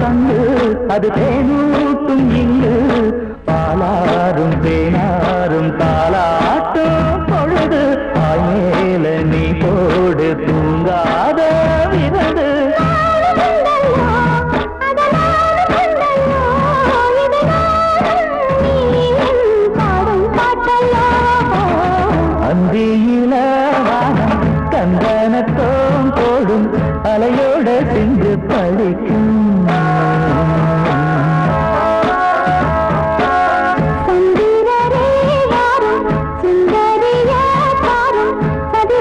கண்டு அது தேனூட்டும் இங்கு. பாலாரும் தேனாரும் தாலாட்டும் பொழுது ஆயேல நீ போடு தூங்காத விரது. ஓடும் அலையோட சென்று பழிக்கும்.